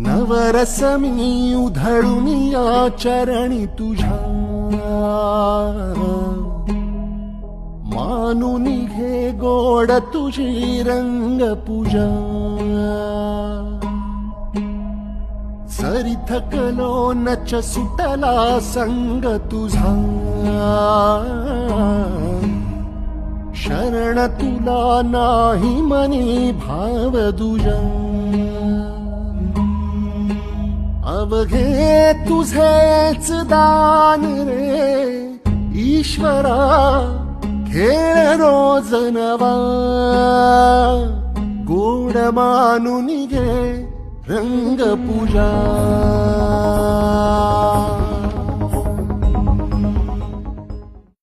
नवरस मी उधळून या चरणी तुझ्या. मानून घे गोड तुझी रंग पूजा सरी थकलो नच सुटला संग तुझा. शरण तुला नाही मनी भाव दुजा अवघे तुझेच दान रे ईश्वरा खेळ रोज नवा गोड मानून घे रंग पूजा